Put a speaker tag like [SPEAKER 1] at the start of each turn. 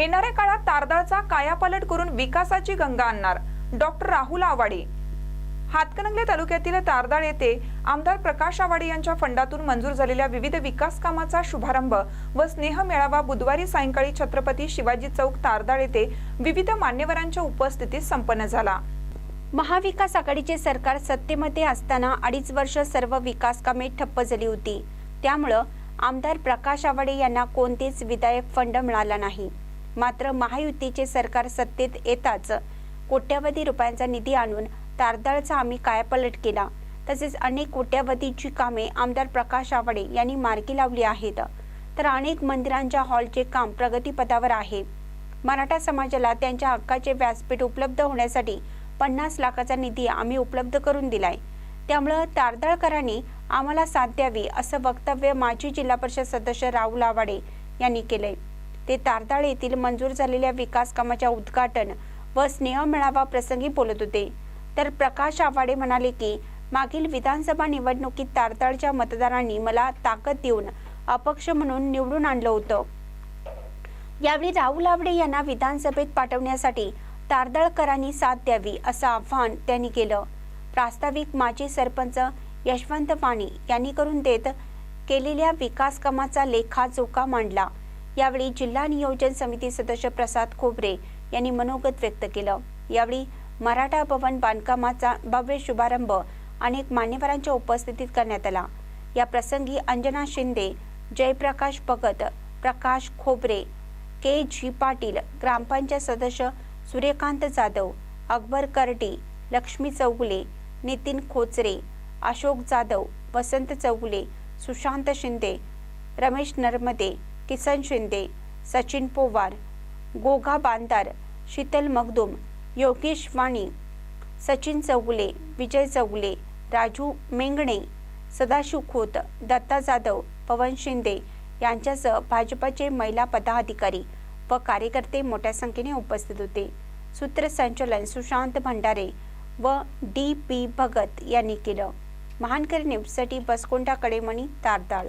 [SPEAKER 1] येणाऱ्या काळात तारदाळचा कायापालट करून विकासाची गंगा आणणार. डॉक्टर राहुल आवाडे. हातकणंगले तालुक्यातील तारदाळ येथे आमदार प्रकाश आवाडे यांच्या फंडातून मंजूर झालेल्या विविध विकास कामाचा शुभारंभ व स्नेह मेळावा बुधवारी सायंकाळी छत्रपती शिवाजी चौक तारदाळ येथे विविध मान्यवरांच्या उपस्थितीत संपन्न झाला.
[SPEAKER 2] महाविकास आघाडीचे सरकार सत्तेमध्ये असताना अडीच वर्ष सर्व विकास कामे ठप्प झाली होती. त्यामुळं आमदार प्रकाश आवाडे यांना कोणतेच विधायक फंड मिळाला नाही. मात्र महायुतीचे सरकार सत्तेत येताच कोट्यवधी रुपयांचा निधी आणून तारदाळचा आम्ही कायापलट केला. तसेच अनेक कोट्यवधीची कामे आमदार प्रकाश आवाडे यांनी मार्गी लावली आहेत. तर अनेक मंदिरांच्या हॉलचे काम प्रगतीपथावर आहे. मराठा समाजाला त्यांच्या हक्काचे व्यासपीठ उपलब्ध होण्यासाठी पन्नास लाखाचा निधी आम्ही उपलब्ध करून दिलाय. त्यामुळं तारदाळकरांनी आम्हाला साथ द्यावी असं वक्तव्य माजी जिल्हा परिषद सदस्य राहुल आवाडे यांनी केलंय. ते तारदाळ येथील मंजूर झालेल्या विकास कामाच्या उद्घाटन व स्नेह मेळावा प्रसंगी बोलत होते. तर प्रकाश आवाडे म्हणाले की मागील विधानसभा निवडणुकीत तारदाळच्या मतदारांनी मला ताकद देऊन अपक्ष म्हणून निवडून आणलं होतं. यावेळी राहुल आवडे यांना विधानसभेत पाठवण्यासाठी तारदळकरांनी साथ द्यावी असं आव्हान त्यांनी केलं. प्रास्ताविक माजी सरपंच यशवंत पाणी यांनी करून देत केलेल्या विकास कामाचा लेखाजोखा मांडला. यावेळी जिल्हा नियोजन समिती सदस्य प्रसाद खोबरे यांनी मनोगत व्यक्त केलं. यावेळी मराठा भवन बांधकामाचा भव्य शुभारंभ अनेक मान्यवरांच्या उपस्थितीत करण्यात आला. या प्रसंगी अंजना शिंदे जयप्रकाश भगत प्रकाश खोबरे के जी पाटील ग्रामपंचायत सदस्य सूर्यकांत जाधव अकबर करडी लक्ष्मी चौगुले नितीन खोचरे अशोक जाधव वसंत चौगुले सुशांत शिंदे रमेश नर्मदे किसन शिंदे सचिन पोवार गोगा बांदार शीतल मगदुम योगेश वाणी सचिन चौगुले विजय चौगुले राजू मेंगणे सदाशिव खोत दत्ता जाधव पवन शिंदे यांच्यासह भाजपचे महिला पदाधिकारी व कार्यकर्ते मोठ्या संख्येने उपस्थित होते. सूत्रसंचलन सुशांत भंडारे व डी पी भगत यांनी केलं. महानकर न्यूजसाठी बसकोंडा कडेमणी तारदाळ.